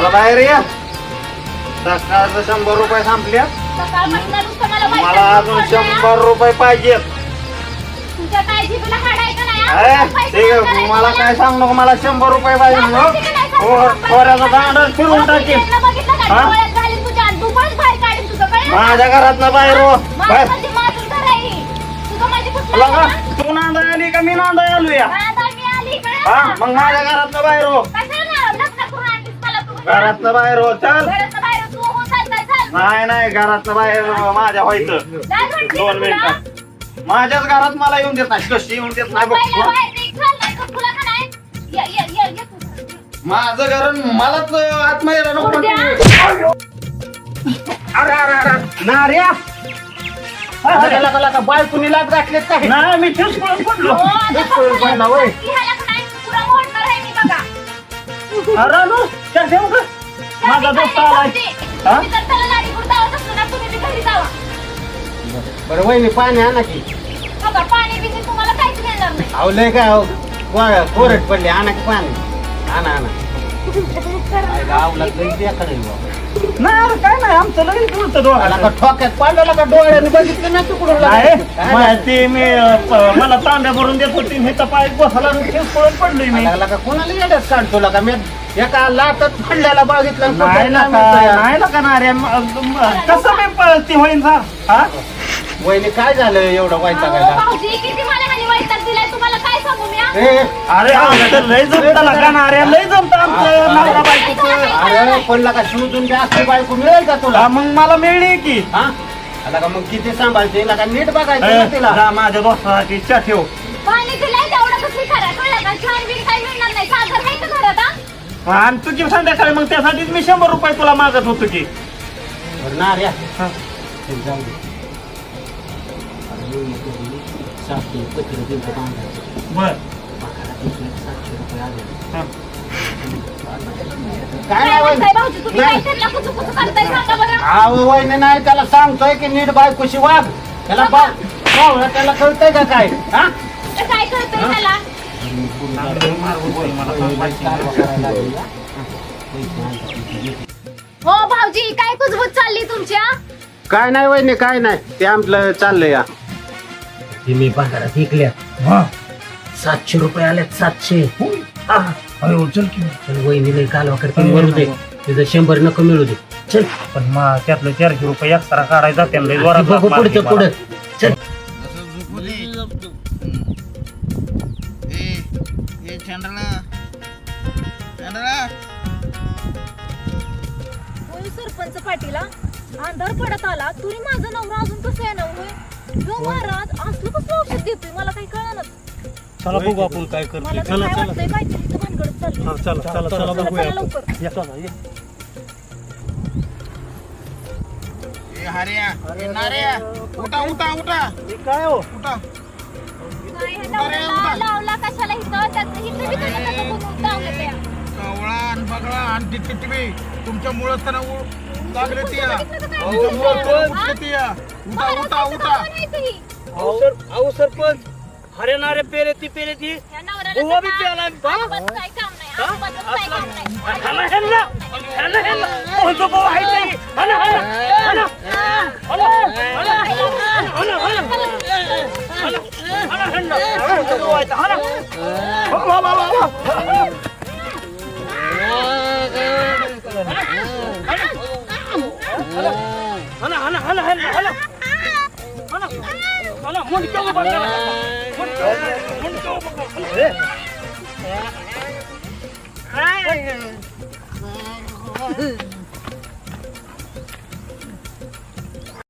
चला बाहेर या सकाळचं शंभर रुपये संपल्या नुसतं मला मला वैताग अजून पडलाय. शंभर रुपये पाहिजेत काय हाड आहे का नाही? अरे पैसे मला? काय सांग नको मला शंभर रुपये पाहिजे काय हो. माहिती का नाही? पोर- पोराचा दांड फिरून तुला टाकेल पिल्लेलं बघितलं का? हा? डोळ्यात घालीन तुझ्या आणि दुकान बाहेर काढीन तुझं, कळलं का? माझ्या घरात बाहेर हो माझं बाहेर म्हणजे माझं घर आहे हे. तुझं माझी कुठलं तुला आहे का ना? तू नांदा आली का मी नांदा आलो या आता मी आली, कळलं हा? मग माझ्या घरात बाहेर हो बाहेर हो चल. घरातनं बाहेर तू हो, चल, चल, चल. नाही नाही घरात बाहेर हो, माझ्या व्हायचं. लाज का दोन तुला? मिनिटं. माझ्याच घरात मला येऊन देत नाही. कशी येऊन देत नाही बघ बाहेर निघ, चल, नाही तर तुला का नाही? ये, ये, ये, ये तू. माझं घर मलाच आत्महत्या नको. अरे अरे अरे. नार्या बायकुनी लाच घातलेत काय? नाही मी तेच पळून पडलो हो, आता तेच पडला होय ह्याला का नाही, पुरा मोडणार आहे मी बघा. अरे नो त्या ठेव का माझा दोस्त आलाय हा? तुम्ही जर त्याला लाडीगुड दावत असलं ना, तुम्ही बी घरी जावा. बरं वहिनी पाणी आणा की बघा, पाणी बिणी तुम्हाला काहीच मिळणार नाही. आवलंय का अहो? वा- कोरड पडली आणा की पाणी आणा आणा लई बेकार आहे बाबा. नाही अरे काय नाही आमचं लगेच जुळतं आला डोळ्याला का ठोक्यात पाडला का डोळ्याने बघितलं ना तिकडून. काय माहिती मी अ, प- मला तांब्या भरून देत होती हे तर पाय बसला आणि तेच पळून पडलोय मी लागला का कोणाला येड्यात काढतो का मी एका लाटत पडल्याला बघितलं आणि नाही कुठं ना काय म्हणतोय? नाही ना म- म- कसं मी पळती होईन सा हा? वहिनी काय झालं एवढं अहो, वाईटायला भाऊजी, किती मला ह्याने वैताग दिलाय, तुम्हाला काय सांगू मी, हा? ए अरे आमचं लय जमतं का नार्या लय जमतं आमचं नवरा बायकोचं. अरे पडला का? शोधून बी असली बायको मिळेल का तुला? हा, मग मला मिळली की. हा? आला का मग किती सांभाळते? का नीट बघायचं ए, तिला? जा माझ्या दोस्तासाठी चहा ठेव. पाणी दिलंय तेवढं कसं खरं, कळलं का? छान बिन काही मिळणार नाही. साखर आहे का घरात, हा? आणि तुझी संध्याकाळी मग त्यासाठीच मी शंभर रुपये तुला मागत होतो की बरं ना रे हा. जाऊ दे अरे, नको बोलू. सासू पत्र दिलं बांधायचं. बर पगारात इथले सातशे रुपये आले. हा. काय काय नाही? भाऊजी, तुम्ही नाही. काय त्यांना कुचू-कुचू करताय, सांगा बरं? अहो वहिनी नाही त्याला सांगतोय की नीट बायकोशी वाग त्याला बा त्याला कळतंय का काय हा काय त्याला? हो भाऊजी काय कुजबूज चालली तुमच्या? काय नाही वहिनी काय नाही. ते आपलं चाललंय या. मी बाजारात विकल्या. सातशे रुपये आल्यात सातशे. अरे चल की पण वहिनी दे. तिथं शंभर नको मिळू दे. चल. पण मग त्यातलं चारशे रुपये एक्स्ट्रा काढायचा त्यांना बघू पुढचं. पुढं. चल. होय सरपंच पाटीला. अंधार पडत आला. तुरी माझा नवरा अजून कसं आहे होय? जो महाराज असलं कसं औषध देतोय? मला काही कळणार चला बघू आपण काय मला करतोय तर चला काय चला. वाटतंय इथं. हा, चला चला चला चला, बघूया चला आपण. लवकर. या, चला, या. उठा उठा उठा. हे काय हो? उठा. काय हे नवऱ्याला लावला कशाला इथं त्याचं इथं बी त्याचं त्याचं बनवून लावलं त्या. कवळा आणि बगळा आणि टिटी टिबी तुमच्या मुळं त्यांना उ- लागले ती या. तुमच्या मुळं हा? उठले ती या. उठा महाराज उठा कसं उठा बनवायचं ही? अहो सरपंच हरे नारे पेरे ती पेरे ती या नवऱ्याला तर बी ना- प्याला, हा? अजिबात काय काम नाही अजिबातच काय काम नाही ह्याला ह्याला ह्याला ह्याला कोणतं भाऊ आहे ते? ह्याला, ह्याला, कोणतं भाऊ आहे ते? ह्याला. हो, वा, वा, वा, वा. ह्याला, ह्याला, ह्याला, ह्याला, ह्याला. ह्याला, ह्याला, मुंडक्या उभा करा. मुंडक्या उभा, मुंडक्या उभा करा. ह्याला.